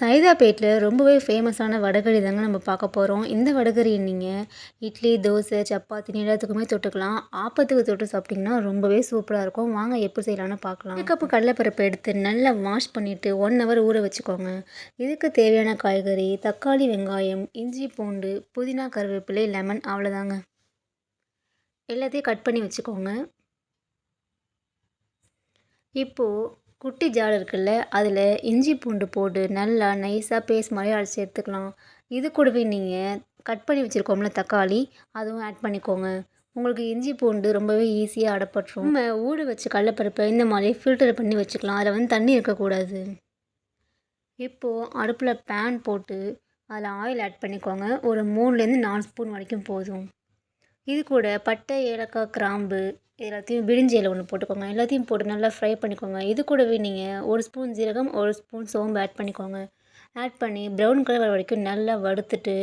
சைதாப்பேட்டில் ரொம்பவே ஃபேமஸான வடகறி தாங்க நம்ம பார்க்க போகிறோம் இந்த வடகறி நீங்கள் இட்லி தோசை சப்பாத்தி எல்லாத்துக்குமே தொட்டுக்கலாம். ஆப்பத்துக்கு தொட்டு சாப்பிட்டிங்கன்னா ரொம்பவே சூப்பராக இருக்கும். வாங்க எப்படி செய்யலாம்னு பார்க்கலாம். ஒரு கப்பு கடலைப்பருப்பு எடுத்து நல்லா வாஷ் பண்ணிவிட்டு ஒன் ஹவர் ஊற வச்சுக்கோங்க. இதுக்கு தேவையான காய்கறி தக்காளி வெங்காயம் இஞ்சி பூண்டு புதினா கருவேப்பிலை லெமன் அவ்வளோதாங்க எல்லாத்தையும் கட் பண்ணி வச்சுக்கோங்க. இப்போது குட்டி ஜார் இருக்குல்ல அதில் இஞ்சி பூண்டு போட்டு நல்லா நைஸாக பேஸ்ட் மாதிரி அரைச்சி எடுத்துக்கலாம். இது கூடவே நீங்கள் கட் பண்ணி வச்சுருக்கோம்ல தக்காளி அதுவும் ஆட் பண்ணிக்கோங்க. உங்களுக்கு இஞ்சி பூண்டு ரொம்பவே ஈஸியாக அடப்பட்டுரும். நம்ம ஊற வச்சு கடலப்பருப்பை இந்த மாதிரி ஃபில்டர் பண்ணி வச்சுக்கலாம். அதில் வந்து தண்ணி இருக்கக்கூடாது. இப்போது அடுப்பில் பேன் போட்டு அதில் ஆயில் ஆட் பண்ணிக்கோங்க. ஒரு மூணுலேருந்து நாலு ஸ்பூன் வரைக்கும் போதும். இது கூட பட்டை ஏலக்காய் கிராம்பு எல்லாத்தையும் பிரிஞ்சி இலை ஒன்று போட்டுக்கோங்க. எல்லாத்தையும் போட்டு நல்லா ஃப்ரை பண்ணிக்கோங்க. இது கூடவே நீங்கள் ஒரு ஸ்பூன் ஜீரகம் ஒரு ஸ்பூன் சோம்பு ஆட் பண்ணிக்கோங்க. ஆட் பண்ணி ப்ரௌன் கலர் வர வரைக்கும் நல்லா வறுத்துட்டு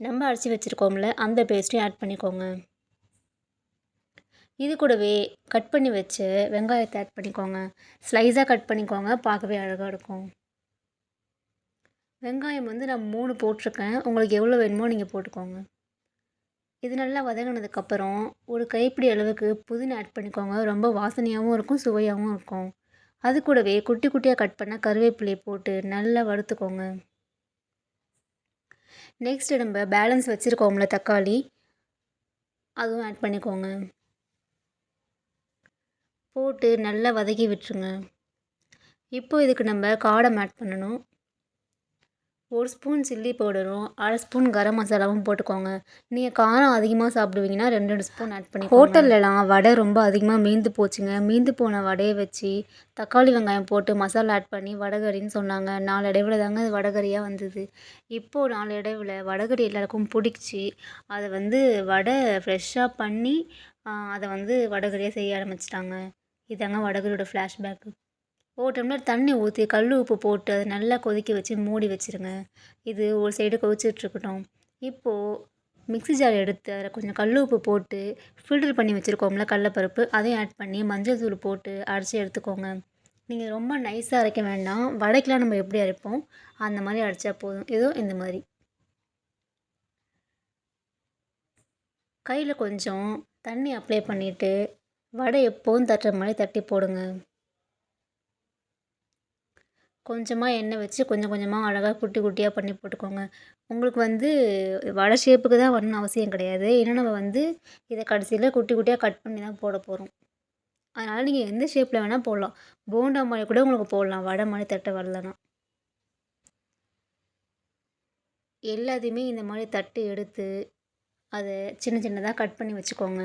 நம்ம அரைச்சி வச்சுருக்கோம்ல அந்த பேஸ்ட்டையும் ஆட் பண்ணிக்கோங்க. இது கூடவே கட் பண்ணி வச்சு வெங்காயத்தை ஆட் பண்ணிக்கோங்க. ஸ்லைஸாக கட் பண்ணிக்கோங்க பார்க்கவே அழகாக இருக்கும். வெங்காயம் வந்து நான் மூணு போட்டிருக்கேன். உங்களுக்கு எவ்வளோ வேணுமோ நீங்கள் போட்டுக்கோங்க. இது நல்லா வதங்கினதுக்கப்புறம் ஒரு கைப்பிடி அளவுக்கு புதினா ஆட் பண்ணிக்கோங்க. ரொம்ப வாசனையாகவும் இருக்கும் சுவையாகவும் இருக்கும். அது கூடவே குட்டி குட்டியாக கட் பண்ண கருவேப்பிலையை போட்டு நல்லா வறுத்துக்கோங்க. நெக்ஸ்ட் நம்ம பேலன்ஸ் வச்சுருக்கோம்ல தக்காளி அதுவும் ஆட் பண்ணிக்கோங்க. போட்டு நல்லா வதக்கி விட்டுருங்க. இப்போ இதுக்கு நம்ம காடம் ஆட் பண்ணணும். ஒரு ஸ்பூன் சில்லி பவுடரும் அரை ஸ்பூன் கரம் மசாலாவும் போட்டுக்கோங்க. நீங்கள் காரம் அதிகமாக சாப்பிடுவீங்கன்னா ரெண்டு ரெண்டு ஸ்பூன் ஆட் பண்ணி ஹோட்டல்லலாம் வடை ரொம்ப அதிகமாக மீந்து போச்சுங்க. மீந்து போன வடையை வச்சு தக்காளி வெங்காயம் போட்டு மசாலா ஆட் பண்ணி வடகறின்னு சொன்னாங்க. நாலு இடைவில் தாங்க அது வடகறியாக வந்தது. இப்போது நாலு இடைவில் வடகறி எல்லாருக்கும் பிடிச்சி அதை வந்து வடை ஃப்ரெஷ்ஷாக பண்ணி அதை வந்து வடகறியாக செய்ய ஆரம்பிச்சிட்டாங்க. இதாங்க வடகரியோட ஃப்ளாஷ்பேக்கு ஒரு டம்ளர் தண்ணி ஊற்றி கல் உப்பு போட்டு அதை நல்லா கொதிக்க வச்சு மூடி வச்சுருங்க. இது ஒரு சைடு கொதிச்சிட்ருக்கட்டும் இப்போது மிக்ஸி ஜார் எடுத்து அதில் கொஞ்சம் கல் உப்பு போட்டு ஃபில்டர் பண்ணி வச்சுருக்கோம்ல கடலப்பருப்பு அதையும் ஆட் பண்ணி மஞ்சள் தூள் போட்டு அரைச்சி எடுத்துக்கோங்க. நீங்கள் ரொம்ப நைஸாக அரைக்க வேண்டாம். வடைக்கெலாம் நம்ம எப்படி அரைப்போம்? அந்த மாதிரி அரைச்சா போதும். ஏதோ இந்த மாதிரி. கையில் கொஞ்சம் தண்ணி அப்ளை பண்ணிவிட்டு வடை எப்போவும் தட்டுற மாதிரி தட்டி போடுங்க. கொஞ்சமாக எண்ணெய் வச்சு கொஞ்சம் கொஞ்சமாக அழகாக குட்டி குட்டியாக பண்ணி போட்டுக்கோங்க. உங்களுக்கு வந்து வடை ஷேப்புக்கு தான் வரணும்னு அவசியம் கிடையாது. ஏன்னா நம்ம வந்து இதை கடைசியில் குட்டி குட்டியாக கட் பண்ணி தான் போட போகிறோம் அதனால் நீங்கள் எந்த ஷேப்பில் வேணால் போடலாம். போண்டா மாதிரி கூட உங்களுக்கு போடலாம். வடை மாதிரி தட்டை வரலன்னா. எல்லாத்தையுமே இந்த மாதிரி தட்டு எடுத்து அதை சின்ன சின்னதாக கட் பண்ணி வச்சுக்கோங்க.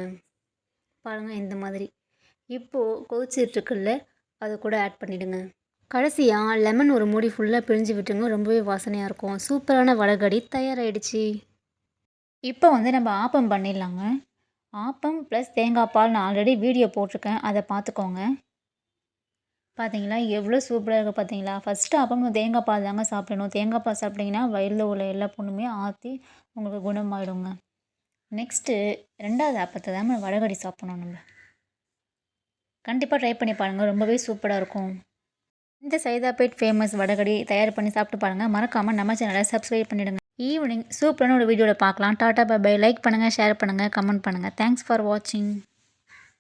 பாருங்கள் இந்த மாதிரி. இப்போது கொதிச்சிட்ருக்குல்ல அதை கூட ஆட் பண்ணிவிடுங்க கடைசியாக லெமன் ஒரு மூடி ஃபுல்லாக பிழிஞ்சு விட்டுங்க ரொம்பவே வாசனையாக இருக்கும். சூப்பரான வடகடி தயாராகிடுச்சு இப்போ வந்து நம்ம ஆப்பம் பண்ணிடலாங்க. ஆப்பம் ப்ளஸ் தேங்காய் பால் நான் ஆல்ரெடி வீடியோ போட்டிருக்கேன். அதை பார்த்துக்கோங்க. பார்த்தீங்களா எவ்வளோ சூப்பராக இருக்குது பார்த்தீங்களா ஃபஸ்ட்டு ஆப்பம் தேங்காய் பால் தாங்க சாப்பிடணும். தேங்காய் பால் சாப்பிட்டிங்கன்னா வயலில் உள்ள எல்லா பொண்ணுமே ஆற்றி உங்களுக்கு குணமாயிடுங்க. நெக்ஸ்ட்டு ரெண்டாவது ஆப்பத்தை தான் வடகடி சாப்பிடணும் நம்ம. கண்டிப்பாக ட்ரை பண்ணி பாருங்கள் ரொம்பவே சூப்பராக இருக்கும். இந்த சைதாப்பேட் ஃபேமஸ் வடகடி தயார் பண்ணி சாப்பிட்டு பாருங்கள் மறக்காமல் நம்ம சேனலை சப்ஸ்கிரைப் பண்ணிவிடுங்க ஈவினிங் சூப்பரான ஒரு வீடியோவில் பார்க்கலாம். டாட்டா பை லைக் பண்ணுங்கள் ஷேர் பண்ணுங்கள் கமெண்ட் பண்ணுங்கள் தேங்க்ஸ் ஃபார் வாட்சிங்